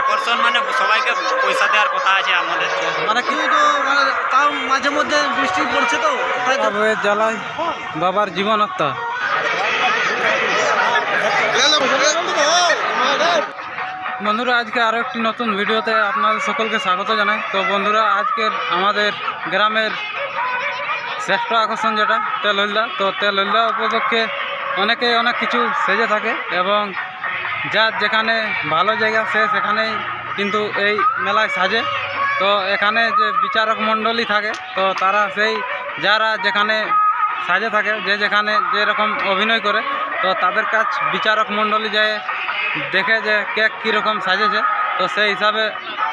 আকর্ষণ মানে সবাইকে পয়সা দেওয়ার কথা আছে আমাদের। মানে কিছু তো মানে তাও মাঝে মধ্যে বৃষ্টি পড়ছে তো তাই তো? বইয়ের জ্বালায়। বাবার জীবন হত্যা বন্ধুরা আজকে আরও একটি নতুন ভিডিওতে আপনাদের সকলকে স্বাগত জানাই। তো বন্ধুরা আজকের আমাদের গ্রামের শ্রেষ্ঠ আকর্ষণ যেটা তেল তেলহল্লা তো তেল তেলহল্লা উপলক্ষে অনেকেই অনেক কিছু সেজে থাকে এবং যার যেখানে ভালো জায়গা সে সেখানেই কিন্তু এই মেলায় সাজে। তো এখানে যে বিচারক মণ্ডলী থাকে, তো তারা সেই যারা যেখানে সাজে থাকে, যে যেখানে যেরকম অভিনয় করে, তো তাদের কাছ বিচারক মণ্ডলী যায় দেখে যে কে কীরকম সাজেছে। তো সেই হিসাবে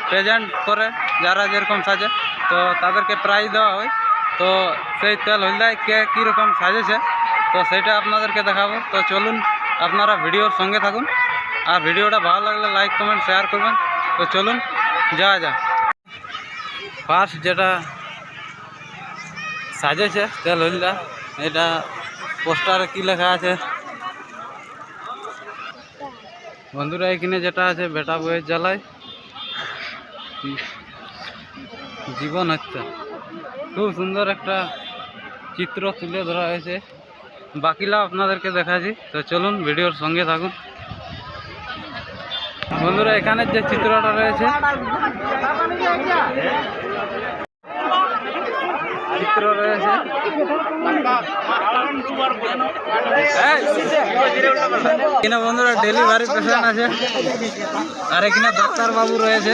প্রেজেন্ট করে যারা যেরকম সাজে, তো তাদেরকে প্রাইজ দেওয়া হয়। তো সেই তেল হলদায় কে কীরকম সাজেছে, তো সেটা আপনাদেরকে দেখাবো। তো চলুন, আপনারা ভিডিওর সঙ্গে থাকুন। আর ভিডিওটা ভালো লাগলে লাইক কমেন্ট শেয়ার করবেন। তো চলুন, যাওয়া যাক। ফার্স্ট যেটা সাজেছে তেল হলদা এটা পোস্টারে কি লেখা আছে? বন্ধুরা, এখানে যেটা আছে, বেটা বইয়ের জ্বালায়। জীবন হত্যা খুব সুন্দর একটা চিত্র তুলে ধরা হয়েছে। বাকিলা আপনাদেরকে দেখাচ্ছি। তো চলুন, ভিডিওর সঙ্গে থাকুন। বন্ধুরা, এখানে যে চিত্রটা রয়েছে, চিত্র রয়েছে। এখানে বন্ধুরা ডেলিভারি পেশেন্ট আছে। আর এখানে ডাক্তার বাবু রয়েছে।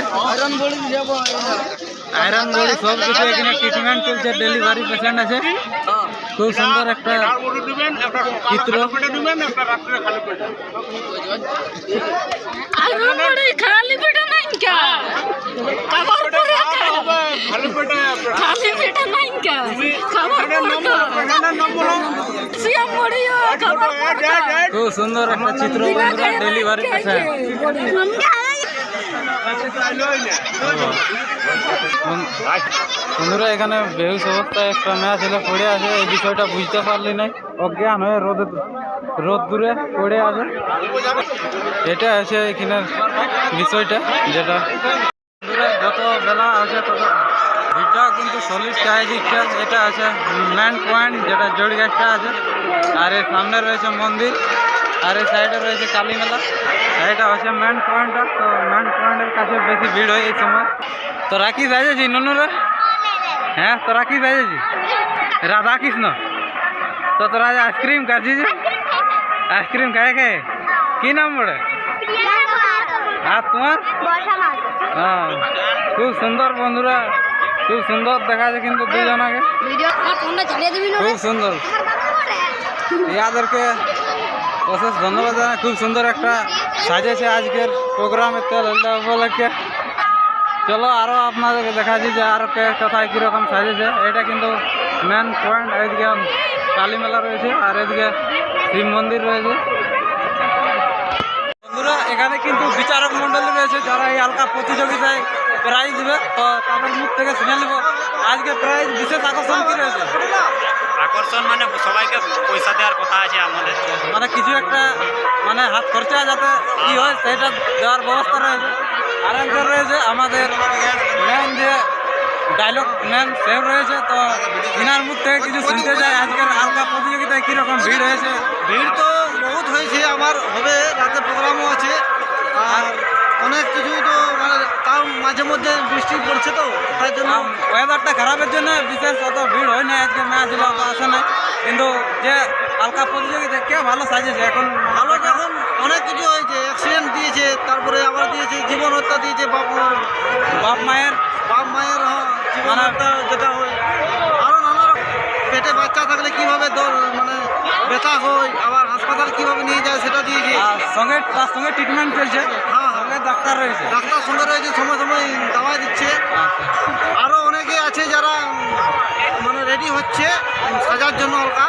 আয়রন বডি সব কিছু এখানে ট্রিটমেন্ট চলছে ডেলিভারি পেশেন্ট আছে। খুব সুন্দর একটা চিত্র। খালি পেটে নাই কা? খাবার পরে খালি পেটে নাই খাবার পরে সিয়াম মরিও খাবার পরে খুব সুন্দর একটা চিত্র ডেলিভারি বন্ধুরা, এখানে বেহুশ অবস্থায় একটা মেয়ে ছেলে পড়ে আছে। এই বিষয়টা বুঝতে পারলি নাই। অজ্ঞান হয়ে রোদে রোদ দূরে পড়ে আছে। এটা আছে এখানের বিষয়টা, যেটা যত বেলা আছে তত ভিড়টাও কিন্তু সলিড চারিদিকটা এটা আছে মেন পয়েন্ট যেটা জড়ি গাছটা আছে। আর এর সামনে রয়েছে মন্দির। আর এই সাইডে রয়েছে কালী মেলা এটা হচ্ছে মেন পয়েন্টটা তো মেন পয়েন্টের কাছে বেশি ভিড় হয় এই সময় তো রাখি যাইছি ননুরা হ্যাঁ তো রাখি যাইছি রাধা কৃষ্ণ তো তোরা যে আইসক্রিম খাচ্ছিস আইসক্রিম খায় খায় কি নাম বলে আর তোমার হ্যাঁ খুব সুন্দর বন্ধুরা খুব সুন্দর দেখা যায় কিন্তু দুজনকে ফোনটা ছাড়িয়ে দিবি খুব সুন্দর ইয়াদেরকে অশেষ ধন্যবাদ জানাই। খুব সুন্দর একটা সাজেছে আজকের প্রোগ্রামে তেল হলদা উপলক্ষে। চলো আরও আপনাদেরকে দেখাচ্ছি যে আরও কে কোথায় কীরকম সাজেছে এটা কিন্তু মেন পয়েন্ট এদিকে কালী মেলা রয়েছে আর এদিকে শিব মন্দির রয়েছে। বন্ধুরা, এখানে কিন্তু বিচারক মণ্ডলী রয়েছে যারা এই হালকা প্রতিযোগিতায় প্রাইজ দেবে। তো তাদের মুখ থেকে শুনে নেব। আজকে প্রাইজ বিশেষ আকর্ষণ কি রয়েছে? আকর্ষণ মানে সবাইকে পয়সা দেওয়ার কথা আছে আমাদের। মানে কিছু একটা মানে হাত খরচা যাতে কি হয় সেটা দেওয়ার ব্যবস্থা রয়েছে। আর একজন রয়েছে আমাদের মেন যে ডায়লগ ম্যান সেভ রয়েছে। তো ইনার মুখ থেকে কিছু শুনতে চাই। আজকের হালকা প্রতিযোগিতায় কীরকম ভিড় হয়েছে? ভিড় তো বহুত হয়েছে আমার হবে রাতে প্রোগ্রামও আছে। আর অনেক কিছু তো মানে তাও মাঝে মধ্যে বৃষ্টি পড়ছে তো তাই জন্য ওয়েদারটা খারাপের জন্য বিশেষ অত ভিড় হয় না আজকে ম্যাচ হলো আসে না কিন্তু যে হালকা প্রতিযোগিতা কে ভালো সাজেছে এখন? ভালো যখন অনেক কিছু হয়েছে অ্যাক্সিডেন্ট দিয়েছে তারপরে আবার দিয়েছে জীবন হত্যা দিয়েছে বাপ বাপ মায়ের? বাপ মায়ের জীবন মানে- হত্যা যেটা হয়। আরও নানা পেটে বাচ্চা থাকলে কীভাবে মানে ব্যথা হয় আবার হাসপাতাল কীভাবে নিয়ে যায় সেটা দিয়েছে আর সঙ্গে তার সঙ্গে ট্রিটমেন্ট চলছে হ্যাঁ হ্যাঁ। সঙ্গে ডাক্তার রয়েছে। ডাক্তার সঙ্গে রয়েছে সময় সময় দাওয়া দিচ্ছে। আরও অনেকে আছে যারা মানে রেডি হচ্ছে সাজার জন্য হালকা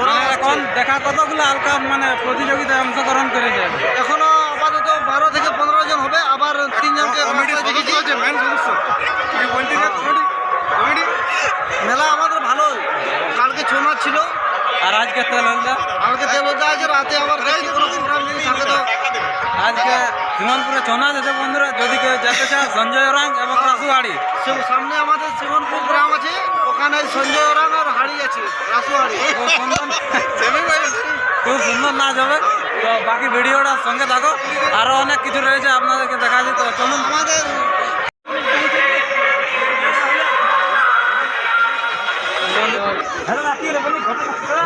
ওরা মানে এখন দেখা কতগুলো হালকা মানে প্রতিযোগিতায় অংশগ্রহণ করেছে? এখনও আপাতত বারো থেকে পনেরো জন হবে আবার তিনজনকে। মেলা আমাদের ভালোই কালকে ছৌ নাচ ছিল আর আজকে তেল হলদা কালকে তেল আছে রাতে আবার দেখি কোনো প্রোগ্রাম যদি থাকে তো। আজকে শ্রীমনপুরে নাচ আছে বন্ধুরা যদি কেউ যেতে চায় সঞ্জয় ওরাং এবং রাসুহাড়ি সে- সামনে আমাদের শিবনপুর গ্রাম আছে ওখানে সঞ্জয় ওরাং আর হাড়ি আছে খুব সুন্দর। খুব সুন্দর নাচ হবে। তো বাকি ভিডিওটার সঙ্গে থাকো। আরও অনেক কিছু রয়েছে আপনাদেরকে দেখা যায় তো চলুন। আমাদের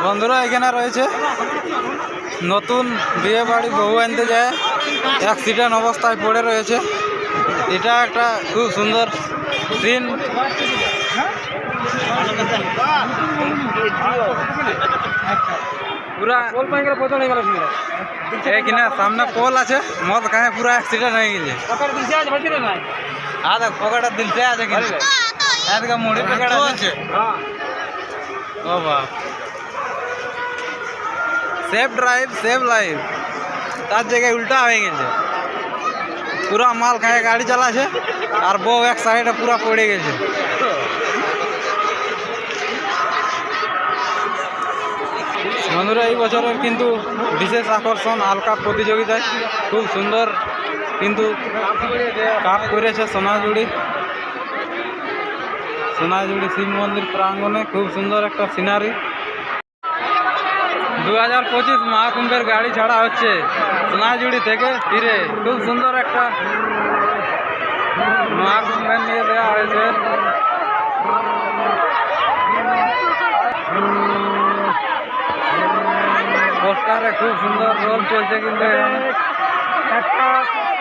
বন্ধুরা, এখানে রয়েছে নতুন বিয়ে বাড়ি বউ আনতে যায়। অ্যাক্সিডেন্ট অবস্থায় পড়ে রয়েছে। এটা একটা খুব সুন্দর সিন পুরা সামনে পোল আছে। মদ খায়, পুরা অ্যাক্সিডেন্ট হয়ে গেছে। আদা পকেটের দিলতে আছে এদিকে মুড়ি পকেট আছে। বাপ সেফ ড্রাইভ সেভ লাইফ তার জায়গায় উল্টা হয়ে গেছে। পুরা মাল খায় গাড়ি চালাছে, আর বউ এক সাইডে পুরা পড়ে গেছে। বন্ধুরা, এই বছরের কিন্তু বিশেষ আকর্ষণ হালকা প্রতিযোগিতায়। খুব সুন্দর কিন্তু কাপ করেছে সোনাঝুড়ি। সোনাঝুড়ি শিব মন্দির প্রাঙ্গণে খুব সুন্দর একটা সিনারি দু হাজার পঁচিশ মহাকুম্ভের গাড়ি ছাড়া হচ্ছে সোনাঝুড়ি থেকে ফিরে। খুব সুন্দর একটা মহাকুম্ভের নিয়ে দেওয়া হয়েছে। পোস্টারে খুব সুন্দর রোল চলছে কিন্তু এখানে।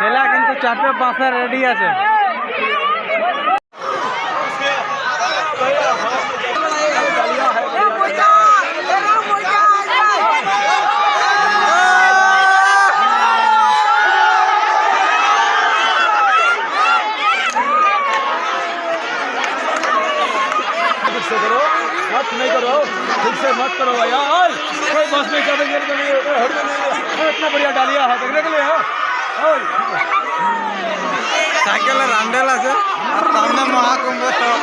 ছেলে কিন্তু চারটে বাসে রেডি আছে ठीक से करो मत नहीं करो ठीक से मत करो भैया और कोई बस में चढ़े गिर नहीं हट नहीं इतना बढ़िया डालिया है देखने के लिए সাইকেলে রান্ডেল আছে আর সামনে মহাকুম্ভ সব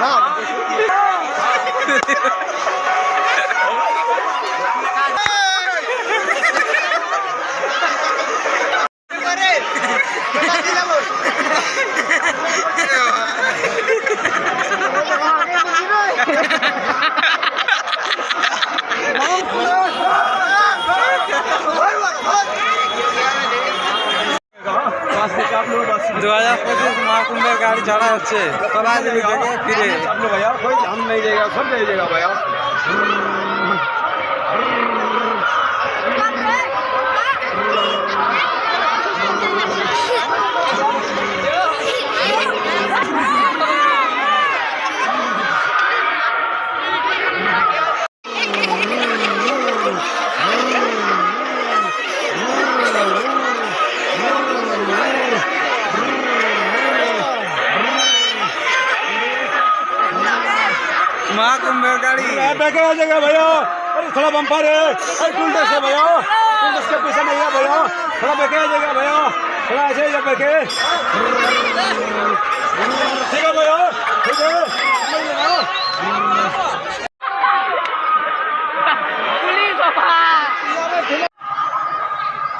না। দু হাজার পঁচিশ মহাকুম্ভের গাড়ি ছাড়া হচ্ছে তলায় দিবি থেকে ফিরে ভাইয়া। সব জায়গা कोई ध्यान नहीं देगा सब दे देगा भैया মহাকুম্ভের গাড়ি बैठे हो जाएगा भैया अरे थोड़ा बम्पर है अरे कुंडे से भैया कुंडे के पीछे नहीं है भैया थोड़ा बैठे हो जाएगा भैया थोड़ा ऐसे ही बैठे ठीक है भैया ठीक है नहीं लेना।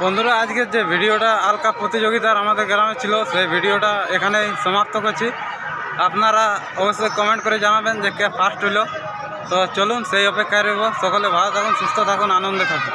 বন্ধুরা আজকের যে ভিডিওটা আলকা প্রতিযোগিতার আমাদের গ্রামে ছিল সেই ভিডিওটা এখানেই সমাপ্ত করছি আপনারা অবশ্যই কমেন্ট করে জানাবেন যে কে ফার্স্ট হইল। তো চলুন সেই অপেক্ষায় রইব। সকলে ভালো থাকুন, সুস্থ থাকুন, আনন্দে থাকুন।